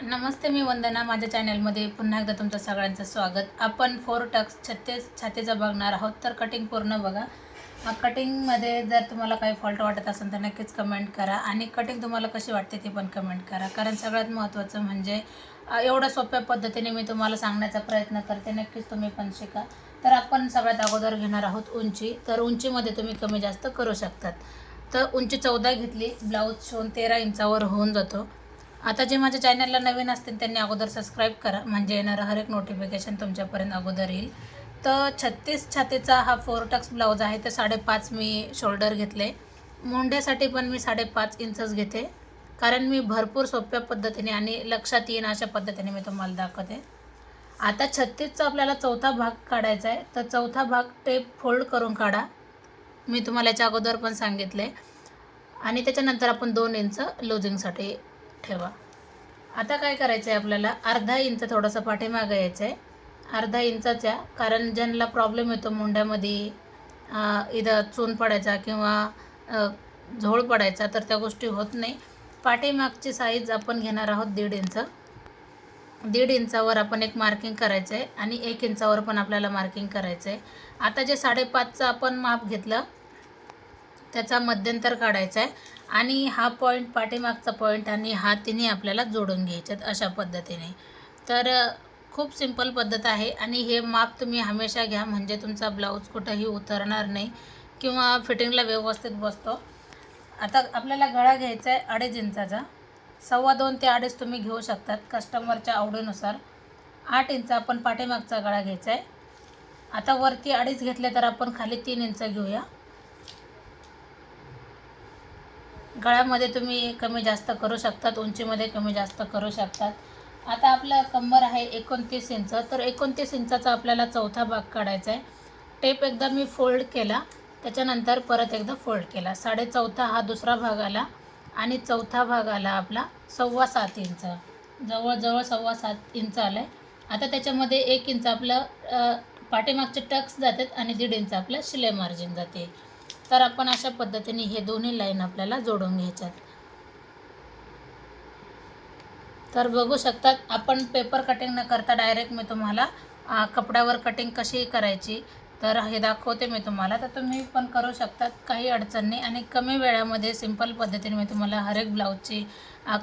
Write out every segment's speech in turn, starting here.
नमस्ते मी वंदना. माझ्या चॅनलमध्ये पुन्हा एकदा तुमचं सगळ्यांचं स्वागत. आपण फोर टक्स छत्ते छातीचं बघणार आहोत तर कटिंग पूर्ण बघा. कटिंगमध्ये जर तुम्हाला काही फॉल्ट वाटत असेल तर नक्कीच कमेंट करा आणि कटिंग तुम्हाला कशी वाटते ती पण कमेंट करा. कारण सगळ्यात महत्त्वाचं म्हणजे एवढ्या सोप्या पद्धतीने मी तुम्हाला सांगण्याचा प्रयत्न करते. नक्कीच तुम्ही पण शिका. तर आपण सगळ्यात अगोदर घेणार आहोत उंची. तर उंचीमध्ये तुम्ही कमी जास्त करू शकतात. तर उंची चौदा घेतली ब्लाऊज शिवून तेरा इंचावर होऊन जातो. आता जे माझ्या चॅनलला नवीन असतील त्यांनी अगोदर सबस्क्राईब करा. म्हणजे येणारं हर एक नोटिफिकेशन तुमच्यापर्यंत अगोदर येईल. तर छत्तीस छातीचा हा फोर टक्स ब्लाऊज आहे तर साडेपाच मी शोल्डर घेतले. मुंड्यासाठी पण मी साडेपाच इंचच घेते. कारण मी भरपूर सोप्या पद्धतीने आणि लक्षात येईन अशा पद्धतीने मी तुम्हाला दाखवते. आता छत्तीसचा आपल्याला चौथा भाग काढायचा आहे. तर चौथा भाग टेप फोल्ड करून काढा. मी तुम्हाला याच्या अगोदर पण सांगितले. आणि त्याच्यानंतर आपण दोन इंच लुझिंगसाठी ठेवा. आता काय करायचं आहे आपल्याला? अर्धा इंच थोडंसं पाठीमागं यायचं आहे अर्धा इंचाच्या कारण ज्यांना प्रॉब्लेम येतो मुंड्यामध्ये इथं चून पडायचा किंवा झोळ पडायचा तर त्या गोष्टी होत नाही. पाठीमागची साईज आपण घेणार आहोत दीड इंच. दीड इंचावर आपण एक मार्किंग करायचं आहे आणि एक इंचावर पण आपल्याला मार्किंग करायचं आहे आता जे साडेपाचचं आपण माप घेतलं त्याचा मध्यंतर काढायचा आहे. आणि हा पॉईंट पाठीमागचा पॉईंट आणि हा तिन्ही आपल्याला जोडून घ्यायच्यात अशा पद्धतीने. तर खूप सिंपल पद्धत आहे. आणि हे माप तुम्ही हमेशा घ्या म्हणजे तुमचा ब्लाऊज कुठंही उतरणार नाही किंवा फिटिंगला व्यवस्थित बसतो. आता आपल्याला गळा घ्यायचा आहे अडीच इंचाचा. सव्वा दोन ते अडीच तुम्ही घेऊ शकतात कस्टमरच्या आवडीनुसार. आठ इंच आपण पाठीमागचा गळा घ्यायचा आहे. आता वरती अडीच घेतले तर आपण खाली तीन इंच घेऊया. काळामध्ये तुम्ही कमी जास्त करू शकतात उंचीमध्ये कमी जास्त करू शकतात. आता आपला कंबर आहे एकोणतीस इंच तर एकोणतीस इंचाचा आपल्याला चौथा भाग काढायचा आहे. टेप एकदा मी फोल्ड केला त्याच्यानंतर परत एकदा फोल्ड केला. साडेचौथा हा दुसरा भाग आला आणि चौथा भाग आला आपला सव्वा सात इंच. जवळजवळ सव्वा सात इंच आलं आहे आता त्याच्यामध्ये एक इंच आपलं पाठीमागचे टक्स जातात आणि दीड इंच आपलं शिलाई मार्जिन जाते. तर आपण अशा पद्धतीने हे दोन्ही लाईन आपल्याला जोडून घ्यायच्यात. तर बघू शकतात आपण पेपर कटिंग न करता डायरेक्ट मी तुम्हाला कपड्यावर कटिंग कशी करायची तर हे दाखवते मी तुम्हाला. तर तुम्ही पण करू शकतात काही अडचण नाही. आणि कमी वेळामध्ये सिंपल पद्धतीने मी तुम्हाला हर एक ब्लाऊजची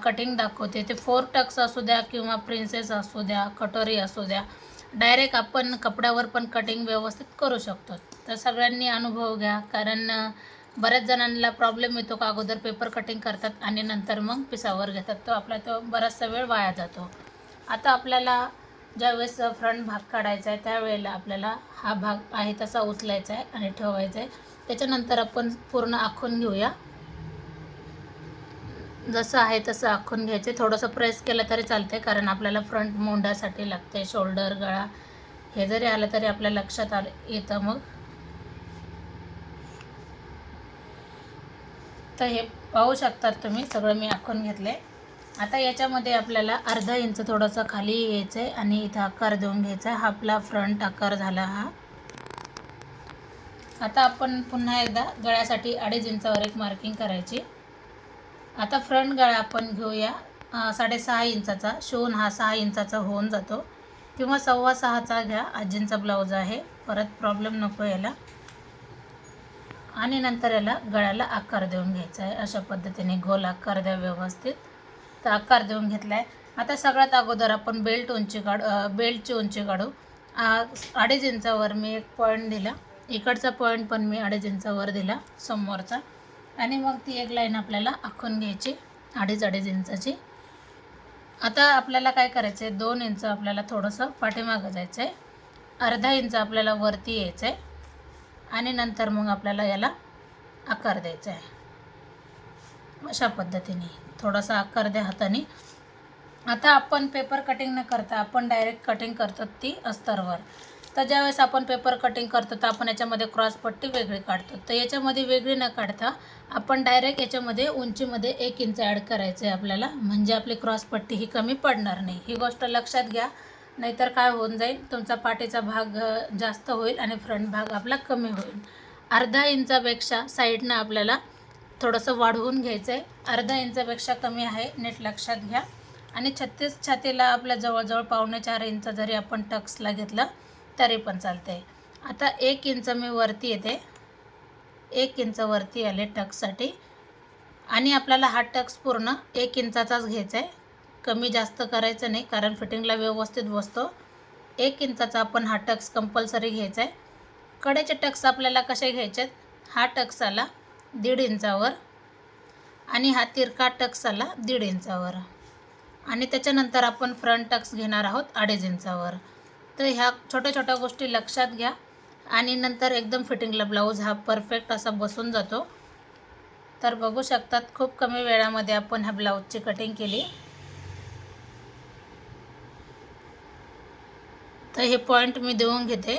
कटिंग दाखवते. ते फोर टक्स असू द्या किंवा प्रिन्सेस असू द्या कटोरी असू द्या डायरेक्ट आपण कपड्यावर पण कटिंग व्यवस्थित करू शकतो. तर सगळ्यांनी अनुभव घ्या. कारण बऱ्याच जणांना प्रॉब्लेम येतो का अगोदर पेपर कटिंग करतात आणि नंतर मग पिसावर घेतात. तो आपला तो बराचसा वेळ वाया जातो. आता आपल्याला ज्यावेळेस फ्रंट भाग काढायचा आहे त्यावेळेला आपल्याला हा भाग आहे तसा उचलायचा आहे आणि ठेवायचा आहे. त्याच्यानंतर आपण पूर्ण आखून घेऊया. जसं आहे तसं आखून घ्यायचे. थोडंसं प्रेस केलं तरी चालते कारण आपल्याला फ्रंट मोंडासाठी लागते शोल्डर गळा. हे जरी आलं तरी आपल्या लक्षात आलं येतं मग. तर हे पाहू शकतात तुम्ही सगळं मी आखून घेतले. आता याच्यामध्ये आपल्याला अर्धा इंच थोडंसं खाली यायचं आहे आणि इथं आकार देऊन घ्यायचा आहे हा आपला फ्रंट आकार झाला हा. आता आपण पुन्हा एकदा गळ्यासाठी अडीच इंचावर एक मार्किंग करायची. आता फ्रंट गळा आपण घेऊया. साडेसहा इंचाचा शिवून हा सहा इंचाचा होऊन जातो. किंवा सव्वा सहाचा घ्या. आजींचा ब्लाऊज आहे. परत प्रॉब्लेम नको याला. आणि नंतर याला गळ्याला आकार देऊन घ्यायचा आहे. अशा पद्धतीने गोल आकार द्या व्यवस्थित. तर आकार देऊन घेतला आहे आता सगळ्यात अगोदर आपण बेल्ट उंची काढू बेल्टची उंची काढू. अडीच इंचावर मी एक पॉईंट दिला. इकडचा पॉईंट पण मी अडीच इंचावर दिला समोरचा. आणि मग ती एक लाईन आपल्याला आखून घ्यायची. अडीच अडीच इंचाची. आता आपल्याला काय करायचं आहे दोन इंच आपल्याला थोडंसं पाठीमागं जायचं आहे अर्धा इंच आपल्याला वरती यायचं आहे आणि नंतर मग आपल्याला याला आकार द्यायचा आहे. अशा पद्धतीने थोडासा आकार द्या हाताने. आता आपण पेपर कटिंग न करता आपण डायरेक्ट कटिंग करतो ती अस्तरवर. तर ज्यावेळेस आपण पेपर कटिंग करतो तर आपण याच्यामध्ये क्रॉस पट्टी वेगळी काढतो. तर याच्यामध्ये वेगळी न काढता आपण डायरेक्ट याच्यामध्ये उंचीमध्ये एक इंच ॲड करायचं आहे आपल्याला. म्हणजे आपली क्रॉसपट्टी ही कमी पडणार नाही. ही गोष्ट लक्षात घ्या. नाहीतर काय होऊन जाईल? तुमचा पाठीचा भाग जास्त होईल आणि फ्रंट भाग आपला कमी होईल. अर्धा इंचापेक्षा साईडनं आपल्याला थोडंसं वाढवून घ्यायचं आहे अर्धा इंचापेक्षा कमी आहे नीट लक्षात घ्या. आणि छत्तीस छातीला आपल्या जवळजवळ पावणे चार इंच जरी आपण टक्सला घेतलं तरी पण चालते आता एक इंच मी वरती येते. एक इंच वरती आले टक्ससाठी. आणि आपल्याला हा टक्स पूर्ण एक इंचाचाच घ्यायचा आहे कमी जास्त करायचं नाही कारण फिटिंगला व्यवस्थित बसतो. एक इंचाचा आपण हा टक्स कंपल्सरी घ्यायचा आहे कडेचे टक्स आपल्याला कसे घ्यायचे आहेत हा टक्स आला दीड इंचावर आणि हा तिरका टक्स आला दीड इंचावर. आणि त्याच्यानंतर आपण फ्रंट टक्स घेणार आहोत अडीच इंचावर. तर ह्या छोट्या छोट्या गोष्टी लक्षात घ्या. आणि नंतर एकदम फिटिंगला ब्लाऊज हा परफेक्ट असा बसून जातो. तर बघू शकतात खूप कमी वेळामध्ये आपण ह्या ब्लाऊजची कटिंग केली. तर हे पॉईंट मी देऊन घेते.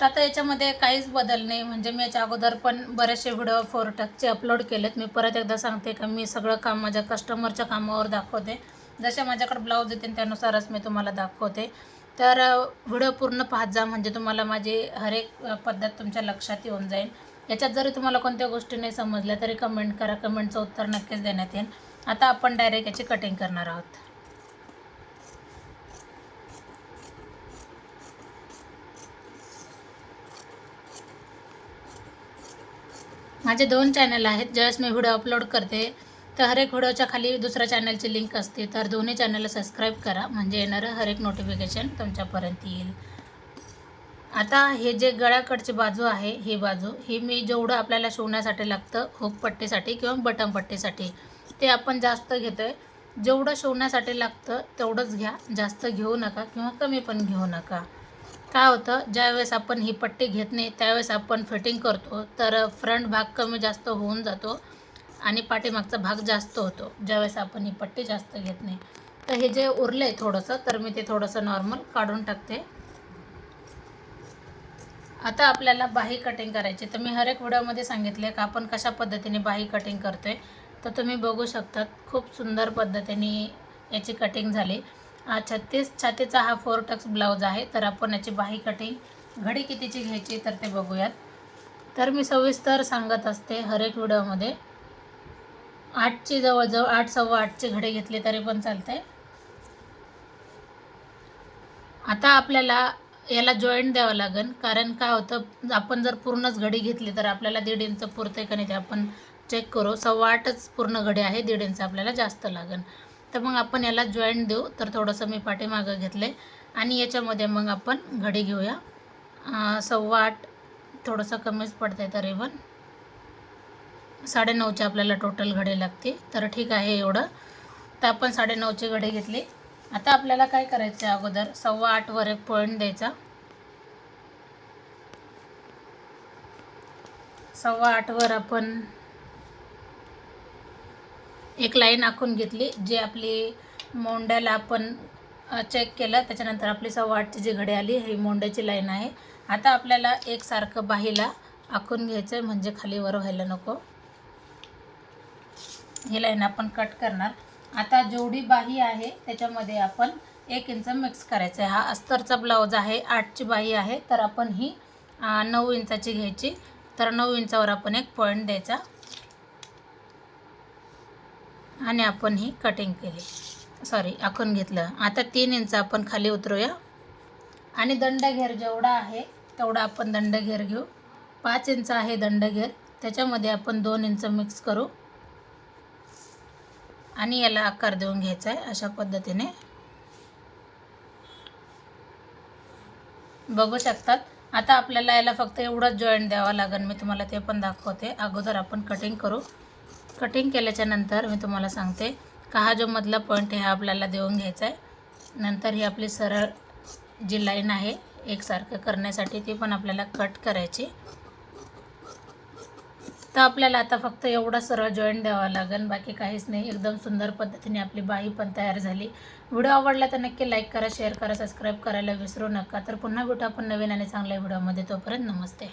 तर आता याच्यामध्ये काहीच बदल नाही. म्हणजे मी याच्या अगोदर पण बरेचसे व्हिडिओ फोरटकचे अपलोड केलेत. मी परत एकदा सांगते का मी सगळं काम माझ्या कस्टमरच्या कामावर दाखवते. जसे माझ्याकडे ब्लाऊज येतील त्यानुसारच मी तुम्हाला दाखवते. तर व्हिडिओ पूर्ण पाहत जा. म्हणजे तुम्हाला माझी हरेक पद्धत तुमच्या लक्षात येऊन जाईल. याच्यात जरी तुम्हाला कोणत्या गोष्टी नाही समजल्या तरी कमेंट करा. कमेंटचं उत्तर नक्कीच देण्यात येईल. आता आपण डायरेक्ट याची कटिंग करणार आहोत. माझे दोन चॅनल आहेत. ज्यावेळेस मी व्हिडिओ अपलोड करते तर हरेक एक व्हिडिओच्या खाली दुसऱ्या चॅनलची लिंक असते. तर दोन्ही चॅनलला सबस्क्राईब करा. म्हणजे येणारं हर एक नोटिफिकेशन तुमच्यापर्यंत येईल. आता हे जे गळ्याकडची बाजू आहे ही बाजू ही मी जेवढं आपल्याला शिवण्यासाठी लागतं हुकपट्टीसाठी किंवा बटनपट्टीसाठी ते आपण जास्त घेतो आहे जेवढं शिवण्यासाठी लागतं तेवढंच घ्या. जास्त घेऊ नका किंवा कमी पण घेऊ नका. काय होतं ज्यावेळेस आपण ही पट्टी घेत नाही त्यावेळेस आपण फिटिंग करतो तर फ्रंट भाग कमी जास्त होऊन जातो आणि पाठीमागचा भाग जास्त होतो ज्यावेळेस आपण ही पट्टी जास्त घेत नाही. तर हे जे उरलं आहे थोडंसं तर मी ते थोडंसं नॉर्मल काढून टाकते. आता आपल्याला बाही कटिंग करायची तर मी हर एक व्हिडिओमध्ये सांगितले का आपण कशा पद्धतीने बाही कटिंग करतो आहे तर तुम्ही बघू शकतात खूप सुंदर पद्धतीने याची कटिंग झाली. हा छत्तीस छातीचा हा फोर टक्स ब्लाऊज आहे. तर आपण याची बाही कटिंग घडी कितीची घ्यायची तर ते बघूयात. तर मी सविस्तर सांगत असते हरेक व्हिडिओमध्ये. आठची जवळजवळ आठ सव्वा आठची घडी घेतली तरी पण चालते. आता आपल्याला याला जॉईंट द्यावं लागेल. कारण काय होतं आपण जर पूर्णच घडी घेतली तर आपल्याला दीड इंच पुरते का नाही ते आपण चेक करू. सव्वा आठच पूर्ण घडी आहे दीड इंच आपल्याला जास्त लागेल. तर मग आपण याला जॉईंट देऊ. तर थोडंसं मी पाठीमागं घेतलं आहे आणि याच्यामध्ये मग आपण घडी घेऊया. सव्वा आठ थोडंसं कमीच पडतं आहे तर पण. साडेनऊची आपल्याला टोटल घडी लागते. तर ठीक आहे एवढं. तर आपण साडेनऊची घडी घेतली. आता आपल्याला काय करायचं आहे अगोदर? सव्वा आठवर एक पॉईंट द्यायचा. सव्वा आठवर आपण एक लाईन आखून घेतली जी आपली मोंड्याला आपण चेक केलं त्याच्यानंतर आपली सव्वा आठची जी घडी आली ही मोंड्याची लाईन आहे. आता आपल्याला एकसारखं बाहीला आखून घ्यायचं आहे म्हणजे खालीवर व्हायला नको. ही लाईन आपण कट करणार. आता जेवढी बाही आहे त्याच्यामध्ये आपण एक इंच मिक्स करायचं आहे हा अस्तरचा ब्लाऊज आहे आठची बाही आहे तर आपण ही नऊ इंचाची घ्यायची. तर नऊ इंचावर आपण एक पॉईंट द्यायचा. आणि आपण ही कटिंग केली. सॉरी आखून घेतलं. आता तीन इंच आपण खाली उतरूया. आणि दंडघेर जेवढा आहे तेवढा आपण दंडघेर घेऊ. पाच इंच आहे दंडघेर. त्याच्यामध्ये आपण दोन इंच मिक्स करू. आणि याला आकार देऊन घ्यायचा आहे अशा पद्धतीने. बघू शकतात. आता आपल्याला याला फक्त एवढंच जॉईंट द्यावं लागेल. मी तुम्हाला ते पण दाखवते. अगोदर आपण कटिंग करू. कटिंग केल्याच्यानंतर मी तुम्हाला सांगते का हा जो मधला पॉईंट आहे हा आपल्याला देऊन घ्यायचा आहे. नंतर ही आपली सरळ जी लाईन आहे एकसारखं करण्यासाठी ती पण आपल्याला कट करायची. तर आपल्याला आता फक्त एवढा सरळ जॉईंट द्यावा लागेल बाकी काहीच नाही. एकदम सुंदर पद्धतीने आपली बाही पण तयार झाली. व्हिडिओ आवडला तर नक्की लाईक करा शेअर करा सबस्क्राईब करायला विसरू नका. तर पुन्हा भेटू आपण नवीन आणि चांगल्या व्हिडिओमध्ये. तोपर्यंत नमस्ते.